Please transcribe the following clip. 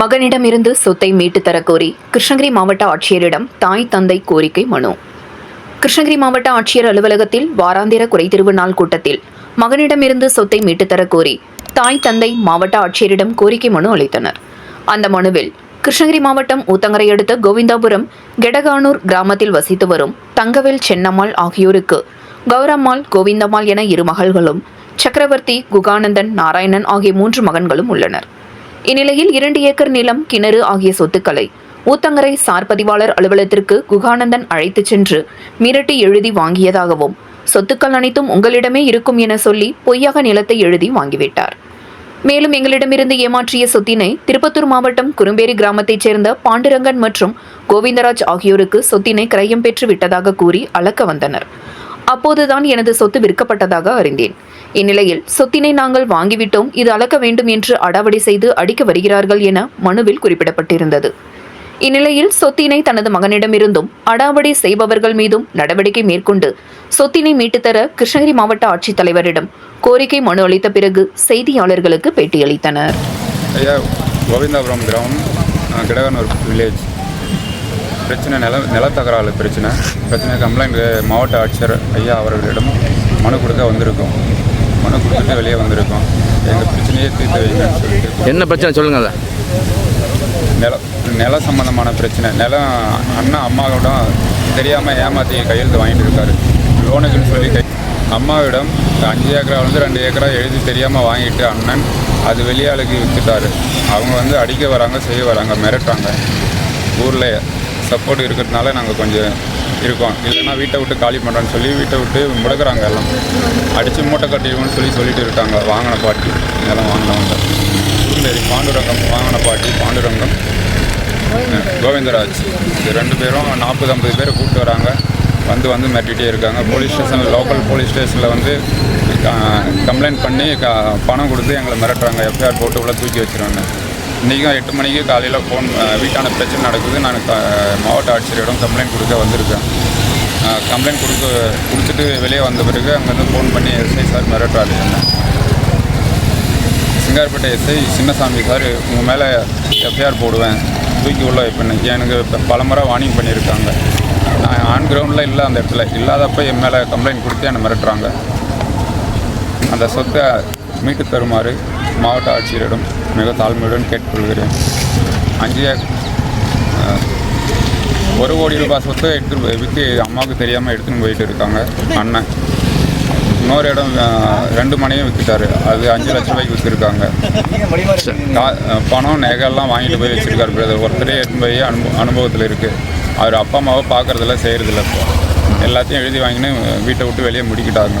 மகனிடமிருந்து சொத்தை மீட்டுத் தரக்கோரி கிருஷ்ணகிரி மாவட்ட ஆட்சியரிடம் தாய் தந்தை கோரிக்கை மனு. கிருஷ்ணகிரி மாவட்ட ஆட்சியர் அலுவலகத்தில் வாராந்திர குறைதீர்வு நாள் கூட்டத்தில் மகனிடமிருந்து சொத்தை மீட்டுத் கோரி தாய் தந்தை மாவட்ட ஆட்சியரிடம் கோரிக்கை மனு அளித்தனர். அந்த மனுவில் கிருஷ்ணகிரி மாவட்டம் ஊத்தங்கரை அடுத்த கோவிந்தாபுரம் கெடகானூர் கிராமத்தில் வசித்து வரும் தங்கவேல் சென்னம்மாள் ஆகியோருக்கு கௌரம்மாள் கோவிந்தம்மாள் என இரு மகள்களும் சக்கரவர்த்தி குகானந்தன் நாராயணன் ஆகிய மூன்று மகன்களும் உள்ளனர். இந்நிலையில் இரண்டு ஏக்கர் நிலம் கிணறு ஆகிய சொத்துக்களை ஊத்தங்கரை சார் பதிவாளர் அலுவலகத்திற்கு குகானந்தன் அழைத்துச் சென்று மிரட்டி எழுதி வாங்கியதாகவும் சொத்துக்கள் அனைத்தும் உங்களிடமே இருக்கும் என சொல்லி பொய்யாக நிலத்தை எழுதி வாங்கிவிட்டார். மேலும் எங்களிடமிருந்து ஏமாற்றிய சொத்தினை திருப்பத்தூர் மாவட்டம் குறும்பேரி கிராமத்தைச் சேர்ந்த பாண்டுரங்கன் மற்றும் கோவிந்தராஜ் ஆகியோருக்கு சொத்தினை கிரயம் பெற்று விட்டதாக கூறி அளக்க வந்தனர். அப்போதுதான் எனது சொத்து விற்கப்பட்டதாக அறிந்தேன். இந்நிலையில் சொத்தினை நாங்கள் வாங்கிவிட்டோம் இது அளக்க வேண்டும் என்று அடாவடி செய்து அடிக்க வருகிறார்கள் என மனுவில் குறிப்பிடப்பட்டிருந்தது. இந்நிலையில் சொத்தினை தனது மகனிடமிருந்தும் அடாவடி செய்பவர்கள் மீதும் நடவடிக்கை மேற்கொண்டு சொத்தினை மீட்டுத்தர கிருஷ்ணகிரி மாவட்ட ஆட்சித்தலைவரிடம் கோரிக்கை மனு அளித்த பிறகு செய்தியாளர்களுக்கு பேட்டியளித்தனர். ஐயா கோவிந்தாபுரம் கிராமம் கிடகனூர் வில்லேஜ் பிரச்சனை நில நிலத்தகராறு பிரச்சனை. பிரச்சனை கம்ப்ளைண்ட் மாவட்ட ஆட்சியர் ஐயா அவர்களிடம் மனு கொடுக்க வந்திருக்கோம். மனு கொடுத்துட்டு வெளியே வந்திருக்கோம். எங்கள் பிரச்சனையை தீர்த்து வைங்கன்னு சொல்லிட்டு. என்ன பிரச்சனை சொல்லுங்கல்ல நில நில சம்பந்தமான பிரச்சனை. நிலம் அண்ணா அம்மாவிடம் தெரியாமல் ஏமாற்றி கையெழுத்து வாங்கிட்டு இருக்காரு. லோனுக்குன்னு சொல்லி கை அம்மாவிடம் அஞ்சு ஏக்கரா வந்து ரெண்டு ஏக்கரா எழுதி தெரியாமல் வாங்கிட்டு அண்ணன் அது வெளியாளுக்கு விற்றுட்டாரு அவங்க வந்து அடிக்க வராங்க செய்ய வராங்க மிரட்டுறாங்க. ஊரில் சப்போர்ட் இருக்கிறதுனால நாங்கள் கொஞ்சம் இருக்கோம். இல்லைன்னா வீட்டை விட்டு காலி பண்ணுறோன்னு சொல்லி வீட்டை விட்டு முடக்கிறாங்க எல்லாம். அடித்து மூட்டை கட்டிடுவோம்னு சொல்லி சொல்லிட்டு இருக்காங்க. வாங்கின பாட்டி. இதெல்லாம் வாங்கினவங்க. சரி பாண்டுரங்கம் வாங்கின பாட்டி பாண்டுரங்கம். கோவிந்தராஜ். இது ரெண்டு பேரும் நாற்பது ஐம்பது பேரை கூப்பிட்டு வராங்க. வந்து வந்து மிரட்டிகிட்டே இருக்காங்க. போலீஸ் ஸ்டேஷன் லோக்கல் போலீஸ் ஸ்டேஷனில் வந்து கம்ப்ளைண்ட் பண்ணி பணம் கொடுத்து எங்களை மிரட்டுறாங்க. எஃப்ஐஆர் போட்டு உள்ள தூக்கி வச்சிருவாங்க. இன்றைக்கும் எட்டு மணிக்கு காலையில் ஃபோன் வீட்டான பிரச்சனை நடக்குது. நான் க- மாவட்ட ஆட்சியரிடம் கம்ப்ளைண்ட் கொடுக்க வந்திருக்கேன். கம்ப்ளைண்ட் கொடுக்க கொடுத்துட்டு வெளியே வந்த பிறகு அங்கேருந்து ஃபோன் பண்ணி எஸ்ஐ சார் மிரட்டுறாரு. என்ன சிங்கார்பேட்டை எஸ்ஐ சின்னசாமி சார் உங்கள் மேலே எஃப்ஐஆர் போடுவேன். தூக்கி உள்ள வைப்பேன் எனக்கு இப்போ பலமுறை வார்னிங் பண்ணியிருக்காங்க. நான் ஆன் கிரவுண்டில் இல்லை அந்த இடத்துல. இல்லாதப்ப என் மேலே கம்ப்ளைண்ட் கொடுத்து என்னை மிரட்டுறாங்க. அந்த சொத்தை மீட்டு தருமாறு மாவட்ட ஆட்சியரிடம் மிக தாழ்மையுடன் கேட்டுக்கொள்கிறேன். அஞ்சு ஒரு கோடி ரூபாய் சொத்தை எடுத்து விற்று அம்மாவுக்கு தெரியாமல் எடுத்துன்னு போயிட்டு இருக்காங்க அண்ணன். இன்னொரு இடம் ரெண்டு மனையும் விற்றுட்டாரு அது அஞ்சு லட்ச ரூபாய்க்கு விற்றுருக்காங்க பணம் நகையெல்லாம் வாங்கிட்டு போய் வச்சுருக்காரு பிரதர். ஒருத்தரே எடுத்து போய் அனுபவ அனுபவத்தில் இருக்குது அவர் அப்பா அம்மாவை பார்க்கறதில்ல செய்கிறதில்ல எல்லாத்தையும் எழுதி வாங்கின்னு வீட்டை விட்டு வெளியே முடிக்கிட்டாங்க.